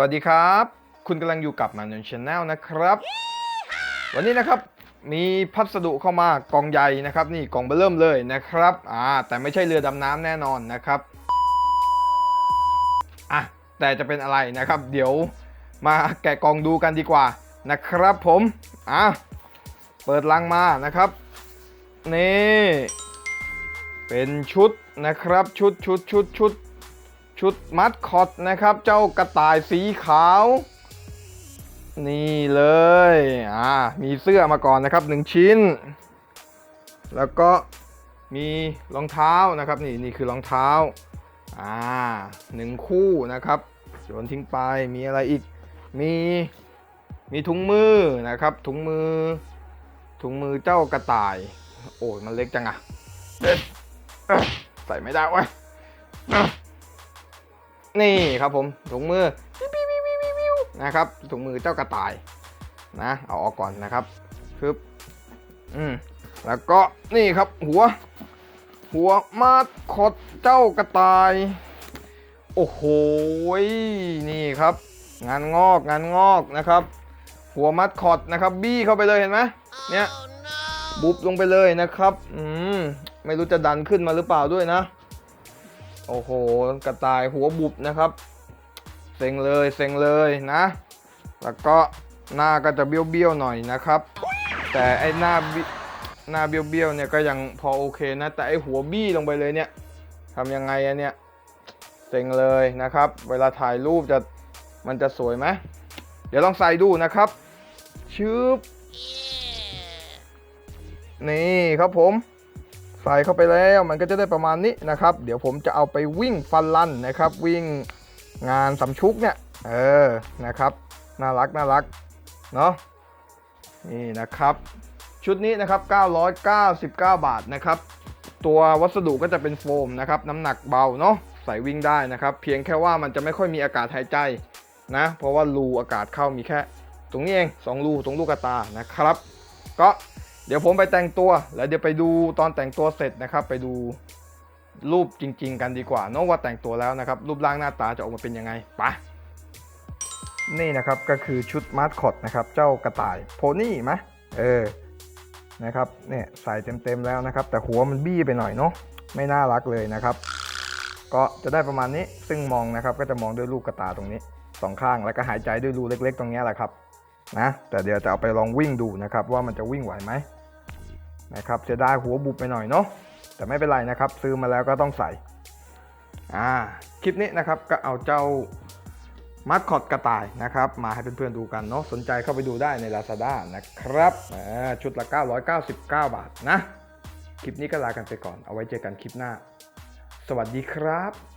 วัสดีครับ คุณกำลังอยู่กับมันนชแนลนะครับ วันนี้นะครับมีพัสดุเข้ามากองใหญ่นะครับ นี่กองเบอร์เริ่มเลยนะครับอ่าแต่ไม่ใช่เรือดำน้ำแน่นอนนะครับอะแต่จะเป็นอะไรนะครับ เดี๋ยวมาแกะกองดูกันดีกว่านะครับผมอะเปิดลังมานะครับนี่เป็นชุดนะครับชุดชุดชุดชุด ชุดมัดคอตนะครับ เจ้ากระต่ายสีขาว นี่เลยอ่ามีเสื้อมาก่อนนะครับหนึ่งชิ้น แล้วก็มีรองเท้านะครับนี่นี่คือรองเท้าอ่าหนึ่งคู่นะครับโยนทิ้งไปมีอะไรอีก มีมีถุงมือนะครับ ถุงมือ ถุงมือเจ้ากระต่าย โอ้ยมันเล็กจังอะอะใส่ไม่ได้เอ๊ะ นี่ครับผมถุงมือปิ๊วปิ๊วปิ๊วปิ๊วปิ๊วนะครับถุงมือเจ้ากระต่ายนะเอาออกก่อนนะครับปึ๊บอืมแล้วก็นี่ครับหัว หัวมาดคดเจ้ากระต่าย โอ้โหนี่ครับ งานงอกงานงอกนะครับ หัวมัดคอดนะครับ บี้เข้าไปเลยเห็นไหมเนี่ยบุบลงไปเลยนะครับ อืมไม่รู้จะดันขึ้นมาหรือเปล่าด้วยนะ โอ้โห กระต่ายหัวบุบนะครับ เซ็งเลยเซ็งเลยนะ แล้วก็หน้าก็จะเบี้ยวๆหน่อยนะครับ แต่ไอ้หน้าหน้าเบี้ยวๆเนี่ยก็ยังพอโอเคนะ แต่ไอ้หัวบี้ลงไปเลยเนี่ยทำยังไงอะเนี่ยเซ็งเลยนะครับ เวลาถ่ายรูปจะมันจะสวยไหมเดี๋ยวลองใส่ดูนะครับชึบนี่ครับผม ใส่เข้าไปแล้วมันก็จะได้ประมาณนี้นะครับ เดี๋ยวผมจะเอาไปวิ่งฟันลันนะครับ วิ่งงานสำชุกเนี่ยเออนะครับน่ารักน่ารักเนาะนี่นะครับ ชุดนี้นะครับ 999 บาทนะครับ ตัววัสดุก็จะเป็นโฟมนะครับ น้ำหนักเบาเนาะใส่วิ่งได้นะครับ เพียงแค่ว่ามันจะไม่ค่อยมีอากาศหายใจนะ เพราะว่ารูอากาศเข้ามีแค่ ตรงนี้เอง 2 รูตรงลูกตานะครับ ก็ เดี๋ยวผมไปแต่งตัว แล้วเดี๋ยวไปดูตอนแต่งตัวเสร็จนะครับ ไปดูรูปจริง ๆ กันดีกว่านอะว่าแต่งตัวแล้วนะครับ รูปร่างหน้าตาจะออกมาเป็นยังไงไปะนี่นะครับก็คือชุดมาสคอตนะครับ เจ้ากระต่ายโพนี่ไหมเออนะครับเนี่ยใส่เต็มๆแล้วนะครับ แต่หัวมันบี้ไปหน่อยเนาะไม่น่ารักเลยนะครับ ก็จะได้ประมาณนี้ซึ่งมองนะครับ ก็จะมองด้วยลูกกระตาตรงนี้สองข้างแล้วก็หายใจด้วยรูเล็ก ๆ ตรงนี้แหละครับนะแต่เดี๋ยวจะเอาไปลองวิ่งดูนะครับ ว่ามันจะวิ่งไหวไหม นะครับเสียดายหัวบุบไปหน่อยเนาะแต่ไม่เป็นไรนะครับ ซื้อมาแล้วก็ต้องใส่อ่าคลิปนี้นะครับก็เอาเจ้ามัดคอดกระต่ายนะครับมาให้เพื่อนๆดูกันเนาะสนใจเข้าไปดูได้ใน Lazada นะครับชุดละ 999 บาทนะ คลิปนี้ก็ลากันไปก่อนเอาไว้เจอกันคลิปหน้า สวัสดีครับ